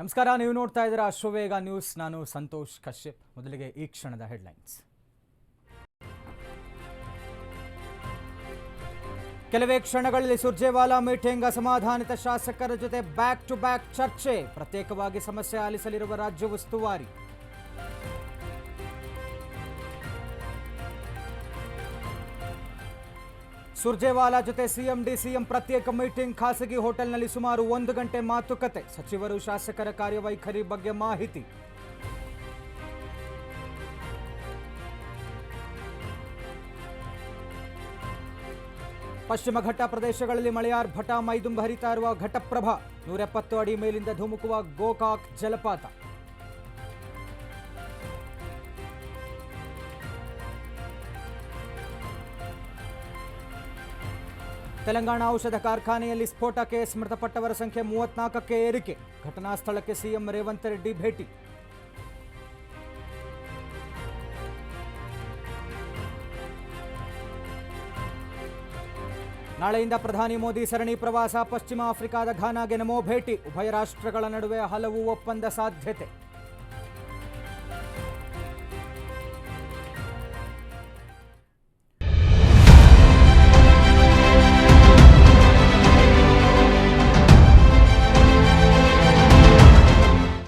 ನಮಸ್ಕಾರ, ನೀವು ನೋಡ್ತಾ ಇದ್ದೀರಾ ಅಶ್ವವೇಗ ನ್ಯೂಸ್. ನಾನು ಸಂತೋಷ್ ಕಶ್ಯಪ್. ಮೊದಲಿಗೆ ಈ ಕ್ಷಣದ ಹೆಡ್ಲೈನ್ಸ್. ಕೆಲವೇ ಕ್ಷಣಗಳಲ್ಲಿ ಸುರ್ಜೇವಾಲಾ ಮೀಟಿಂಗ್ ಅಸಮಾಧಾನಿತ ಶಾಸಕರ ಜೊತೆ ಬ್ಯಾಕ್ ಟು ಬ್ಯಾಕ್ ಚರ್ಚೆ. ಪ್ರತ್ಯೇಕವಾಗಿ ಸಮಸ್ಯೆ ಆಲಿಸಲಿರುವ ರಾಜ್ಯ ಉಸ್ತುವಾರಿ ಸುರ್ಜೇವಾಲಾ ಜೊತೆ ಸಿಎಂ ಡಿಸಿಎಂ ಪ್ರತ್ಯೇಕ ಮೀಟಿಂಗ್, ಖಾಸಗಿ ಹೋಟೆಲ್ನಲ್ಲಿ ಸುಮಾರು ಒಂದು ಗಂಟೆ ಮಾತುಕತೆ. ಸಚಿವರು ಶಾಸಕರ ಕಾರ್ಯವೈಖರಿ ಬಗ್ಗೆ ಮಾಹಿತಿ. ಪಶ್ಚಿಮ ಘಟ್ಟ ಪ್ರದೇಶಗಳಲ್ಲಿ ಮಳೆಯಾರ್ಭಟ ಮೈದುಂಬ ಹರಿತಾ ಇರುವ ಘಟಪ್ರಭಾ. ನೂರೆಪ್ಪತ್ತು ಅಡಿ ಮೇಲಿಂದ ಧುಮುಕುವ ಗೋಕಾಕ್ ಜಲಪಾತ. ತೆಲಂಗಾಣ ಔಷಧ ಕಾರ್ಖಾನೆಯಲ್ಲಿ ಸ್ಫೋಟ ಕೇಸ್ ಮೃತಪಟ್ಟವರ ಸಂಖ್ಯೆ ಮೂವತ್ನಾಲ್ಕಕ್ಕೆ ಏರಿಕೆ. ಘಟನಾ ಸ್ಥಳಕ್ಕೆ ಸಿಎಂ ರೇವಂತ್ ರೆಡ್ಡಿ ಭೇಟಿ. ನಾಳೆಯಿಂದ ಪ್ರಧಾನಿ ಮೋದಿ ಸರಣಿ ಪ್ರವಾಸ ಪಶ್ಚಿಮ ಆಫ್ರಿಕಾದ ಘಾನಾಗೆ ನಮೋ ಭೇಟಿ. ಉಭಯ ರಾಷ್ಟ್ರಗಳ ನಡುವೆ ಹಲವು ಒಪ್ಪಂದ ಸಾಧ್ಯತೆ.